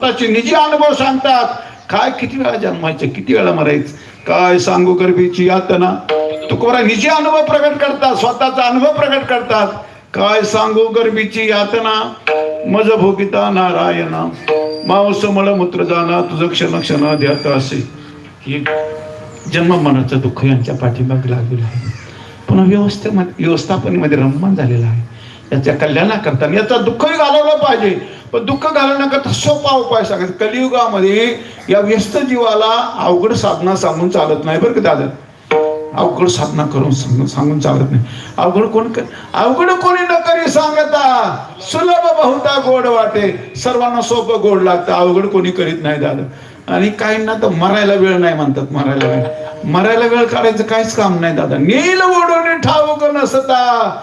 स्वतःचे निजी अनुभव सांगतात. काय किती वेळा जन्मायचं? किती वेळा मरायचं? काय सांगू गर्भीची यातना? तुकोरा निजी अनुभव प्रकट करतात स्वतःचा अनुभव प्रकट करतात. काय सांगू गर्भीची यातना? मज भोगिता नारायणा. मांस मळ मूत्र जाना तुझं क्षण क्षण ध्यात असे. हे जन्म मनाचं दुःख यांच्या पाठिंबा लागलेलं आहे. पुन्हा व्यवस्थेमध्ये व्यवस्थापनेमध्ये रममान झालेलं आहे. याच्या कल्याणाकरता याचा दुःखही घालवलं पाहिजे. पण दुःख घालवण्याकरता सोपा उपाय सांगायचा. कलियुगामध्ये या व्यस्त जीवाला अवघड साधना सांगून चालत नाही बरं का दादा. अवघड साधना करून सांगून सांगून चालत नाही. अवघड कोण अवघड कोणी न करी सांगता सुलभ बहुता गोड वाटे. सर्वांना सोपं गोड लागतं. अवघड कोणी करीत नाही दादा. आणि काहींना तर मरायला वेळ नाही म्हणतात मरायला वेळ. मरायला वेळ काढायचं काहीच काम नाही दादा. नील ओढून ठाऊक नसता.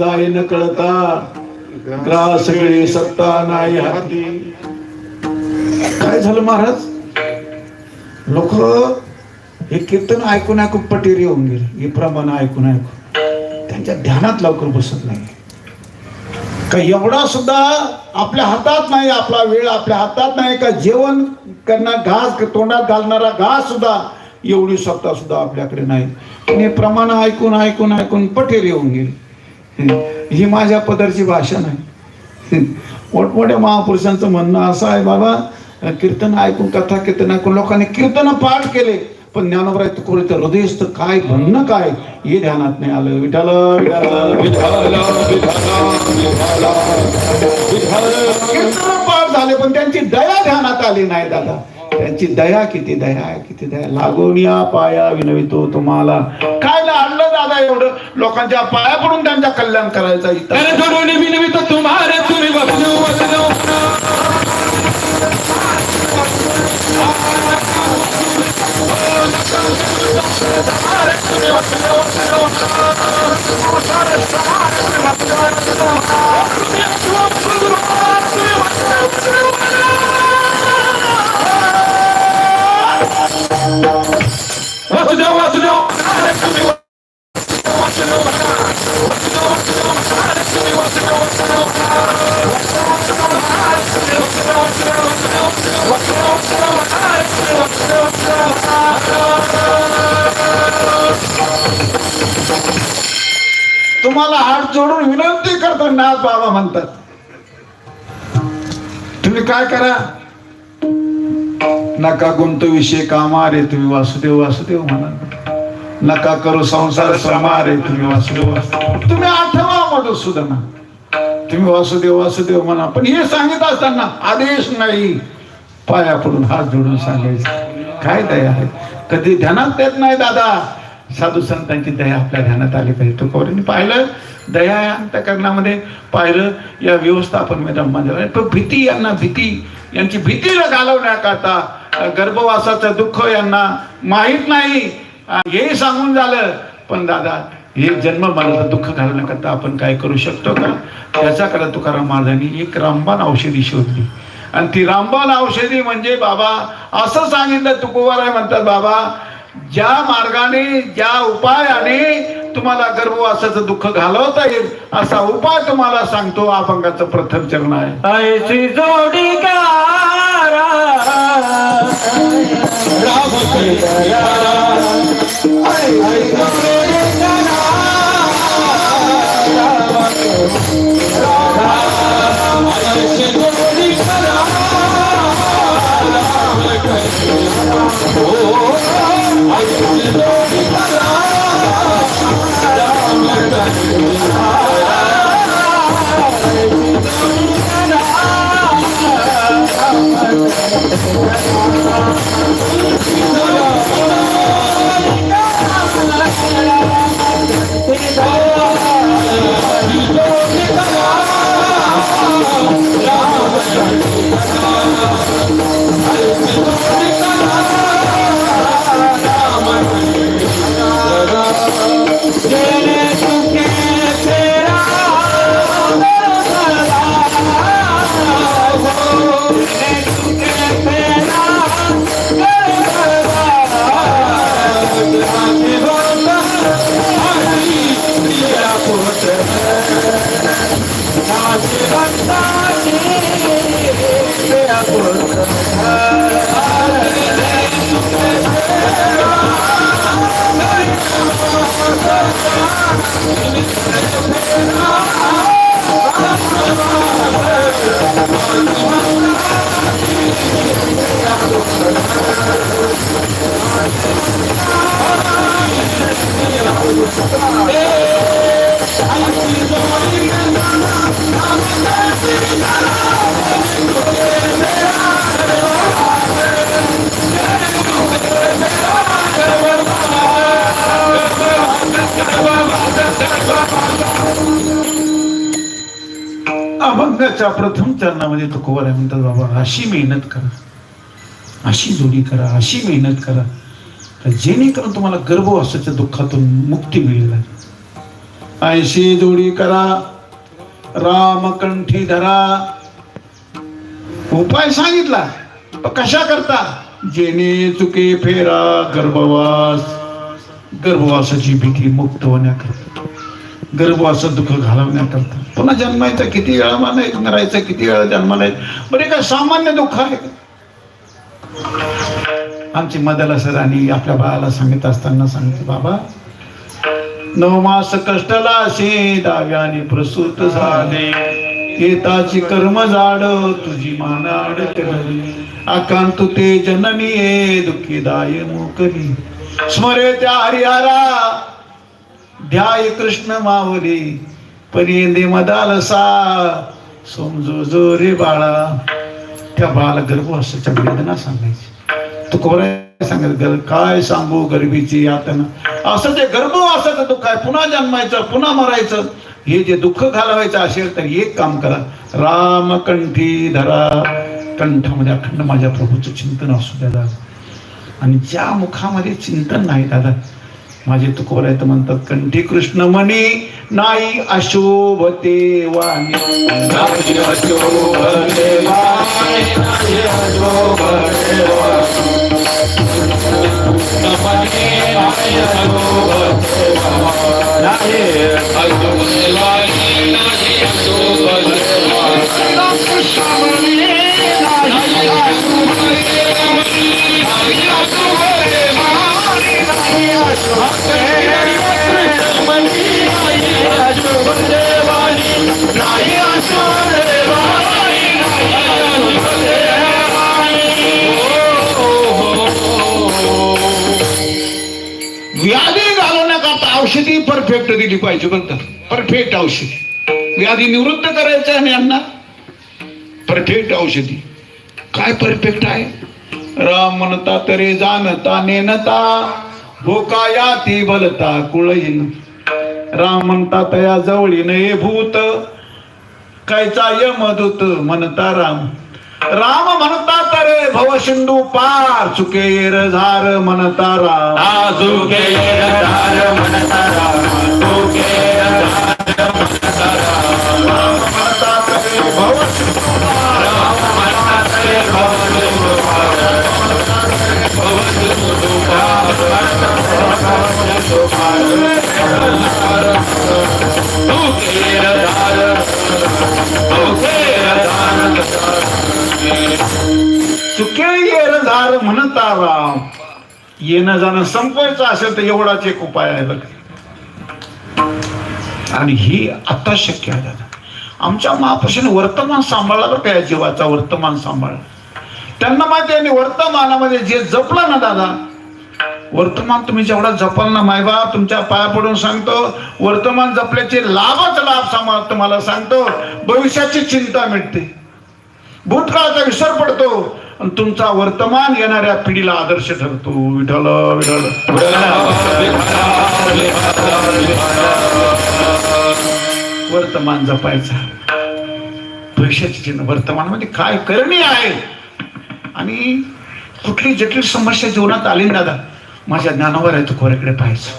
जाय न कळता. ग्रास सगळे सत्ता नाही हाती. काय झालं महाराज? लोक हे कीर्तन ऐकून ऐकून पटेरी होऊन गेले. हे प्रमाण ऐकून ऐकून. त्यांच्या ध्यानात लवकर बसत नाही. का एवढा सुद्धा आपल्या हातात नाही आपला वेळ आपल्या हातात नाही का जेवण करणार घास तोंडात घालणारा घास सुद्धा एवढी सत्ता सुद्धा आपल्याकडे नाही. पण हे प्रमाण ऐकून ऐकून ऐकून पटेरी येऊन गेले. ही माझ्या पदरची भाषा नाही. मोठमोठ्या महापुरुषांचं म्हणणं असं आहे बाबा कीर्तन ऐकून कथा कीर्तन ऐकून लोकांनी कीर्तन पाठ केले पण ज्ञानोबराय तुकोरीचं हृदयस्थ काय म्हणणं काय? हे ध्यानात नाही आलं. विठाल विठाल कीर्तन पाठ झाले पण त्यांची दया ध्यानात आली नाही दादा. त्यांची दया किती दया आहे किती दया. लागोनिया पाया विनवितो तुम्हाला. काय आणलं एवढं लोकांच्या पाया पडून त्यांच्या कल्याण करायचा इथं कर जोडून विनवित तुम्हारे तुम्ही हात जोडून विनंती करतो नाथ बाबा म्हणतात. तुम्ही काय करा? नका गुंत विषय कामा रे तुम्ही वासुदेव वासुदेव म्हणा. नका करू संसार श्रमा रे तुम्ही वासुदेव वासुदेव. तुम्ही आठवा मधुसूदना तुम्ही वासुदेव वासुदेव म्हणा. पण हे सांगित असताना आदेश नाही. पाया पडून हात जोडून सांगायचं. काय दया आहे? कधी ध्यानात येत नाही दादा. साधू संतांची दया आपल्या ध्यानात आली पाहिजे. तो कवरेने पाहिलं दया या प्रकरणामध्ये पाहिलं या व्यवस्थापनमध्ये पण भीती यांना भीती यांची भीतीला घालवण्याकरता गर्भवासाचं दुःख यांना माहीत नाही. हे सांगून झालं. पण दादा हे जन्म मरणाचं दुःख घालवण्याकरता आपण काय करू शकतो का? त्याच्याकडे तुकाराम महाराजांनी एक रामबाण औषधी शोधली. आणि ती रामबाण औषधी म्हणजे बाबा असं सांगितलं तुकोबाराय म्हणतात बाबा ज्या मार्गाने ज्या उपायाने तुम्हाला गर्भवासाचं दुःख घालवता येईल असा उपाय तुम्हाला सांगतो अभंगाचं प्रथम चरण आहे. ऐसी जोडी गारा राम। Música अभंगाच्या प्रथम चरणामध्ये तो आहे. म्हणतात बाबा अशी मेहनत करा. अशी जोडी करा अशी मेहनत करा. तर जेणेकरून तुम्हाला गर्भवासाच्या दुःखातून मुक्ती मिळेल. ऐशी जोडी करा. रामकंठी धरा. उपाय सांगितला. कशा करता? जेणे चुके फेरा गर्भवास. गर्भवासाची भीती मुक्त होण्याकरता. गर्भवासात दुःख घालवण्याकरता. पुन्हा जन्मायचं किती वेळा? मला मरायचं किती वेळा जन्माला येत बरे काय सामान्य दुःख आहे. आमची मदला सरांनी आपल्या बाळाला सांगत असताना सांगते बाबा नऊ मास कष्टला असे दाव्याने प्रसूत झाले. येताची कर्म जाड तुझी मानाड आकांत ते जननी ये दुःखी दाय मोकली. स्मरे त्या हरिहरा ध्याय कृष्ण मावली. परिंदे मदालसा समजो जो रे बाळा. त्या बाळाला गर्भवासाच्या वेदना सांगायची. तू कोणा सांगत गर काय सांगू गरिबीची यातना? असं जे गर्भवासाचं दुःख आहे पुन्हा जन्मायचं पुन्हा मरायचं? हे जे दुःख घालवायचं असेल तर एक काम करा. रामकंठी धरा. कंठामध्ये अखंड माझ्या प्रभूचं चिंतन असू द्या आणि ज्या मुखामध्ये चिंतन नाही दादा माझे तुकोर आहेत म्हणतात कंठी कृष्ण मणी नाही अशोभते वाणी व्याधी घालवण्याकरता औषधी परफेक्ट दिली पाहिजे म्हणतात. परफेक्ट औषधी. व्याधी निवृत्त करायचं आणि यांना? परफेक्ट औषधी. काय परफेक्ट आहे? राम म्हणता तरी जाणता नेनता भोकाया ती बलता कुळहीन राम म्हणता तया जवळी हे भूत. कायचा यमदूत म्हणता राम. राम म्हणता तरे भव सिंधू पार चुके झार म्हणता राम. म्हणता राम येणं जाणं संपवायचं असेल तर एवढाच एक उपाय आहे बघ. आणि ही आता शक्य आहे दादा. आमच्या महापुरुषाने वर्तमान सांभाळला बरं जीवाचा वर्तमान सांभाळ. त्यांना माहिती आहे आणि वर्तमानामध्ये जे जपलं ना दादा वर्तमान तुम्ही जेवढा जपाल ना मायबाप तुमच्या पाया पडून सांगतो वर्तमान जपल्याचे लाभच लाभ सांभाळ तुम्हाला सांगतो भविष्याची चिंता मिळते भूतकाळाचा विसर पडतो आणि तुमचा वर्तमान येणाऱ्या पिढीला आदर्श ठरतो. विठल विठल वर्तमान जपायचा. भविष्याची चिन्ह वर्तमानामध्ये काय करणे आहे? आणि कुठली जटिल समस्या जीवनात आली ना दादा? माझ्या ज्ञानावर आहे तू खोऱ्याकडे पाहायचं.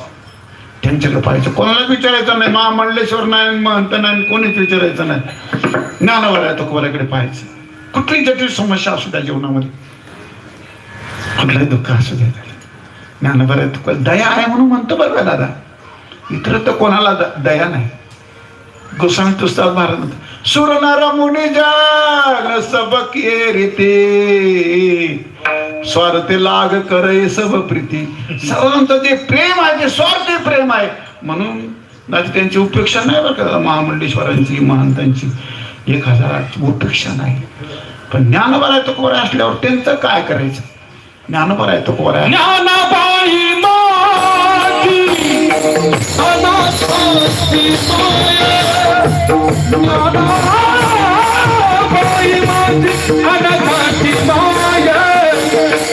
त्यांच्याकडे पाहायचं. कोणालाच विचारायचं नाही. मा मंडलेश्वर नाही महंत नाही कोणीच विचारायचं नाही. ज्ञानावर आहे तो खोऱ्याकडे पाहायचं. कुठली जटिल समस्या असू द्या जीवनामध्ये. कुठलंही दुःख असू द्या ज्ञानावर आहे तुका दया आहे म्हणून म्हणतो बरं का दादा. इतर तर कोणाला द- दया नाही. गोस्वामी तुस्ताद महाराज म्हणतात, सुर मुनी जाग सबक ये रीते. स्वार्थ लाग करे सब प्रीती. सर्वांत जे प्रेम आहे ते स्वार्थी प्रेम आहे. म्हणून नाही त्यांची उपेक्षा नाही बरं का महामंडेश्वरांची महंतांची. एक हजाराची उपेक्षा नाही. पण ज्ञानबराय तुकोबराय असल्यावर त्यांचं काय करायचं? ज्ञानबराय तुकोबराय ज्ञानाबाई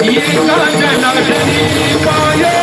علی کا جنم شریف آیا